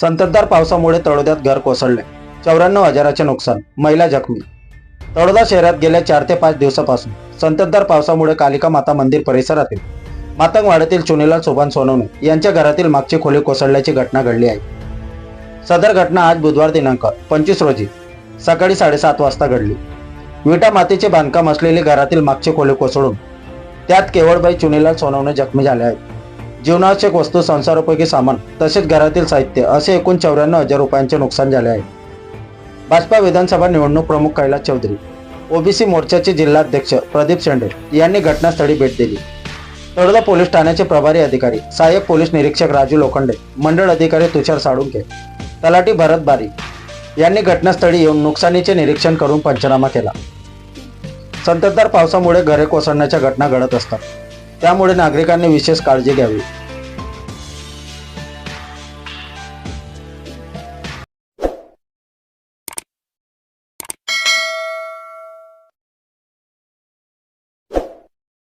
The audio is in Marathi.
संततधार पावसामुळे तळोद्यात घर कोसळले. चौऱ्याण्णव हजाराचे नुकसान महिला जखमी. तळोदा शहरात गेल्या चार ते पाच दिवसापासून संततधार पावसामुळे कालिका माता मंदिर परिसरातील मातंगवाड्यातील चुनीलाल सोबान सोनवणे यांच्या घरातील मागची खोली कोसळल्याची घटना घडली आहे. सदर घटना आज बुधवार दिनांक पंचवीस रोजी सकाळी साडेसात वाजता घडली. विटा मातीचे बांधकाम असलेली घरातील मागची खोली कोसळून त्यात केवळबाई चुनीलाल सोनवणे जखमी झाले आहेत. जीवनावश्यक वस्तू संसारोपयोगी सामान तसेच घरातील साहित्य असे एकूण चौऱ्याण्णव हजार रुपयांचे नुकसान झाले आहे. भाजपा विधानसभा निवडणूक प्रमुख कैलास चौधरी ओबीसी मोर्चाचे जिल्हाध्यक्ष प्रदीप शेंडे यांनी घटनास्थळी भेट दिली. तळोदा पोलीस ठाण्याचे प्रभारी अधिकारी सहाय्यक पोलीस निरीक्षक राजू लोखंडे मंडळ अधिकारी तुषार साळुंके तलाठी भरत बारी यांनी घटनास्थळी येऊन नुकसानीचे निरीक्षण करून पंचनामा केला. संततधार पावसामुळे घरे कोसळण्याच्या घटना घडत असतात. त्यामुळे नागरिकांनी विशेष काळजी घ्यावी.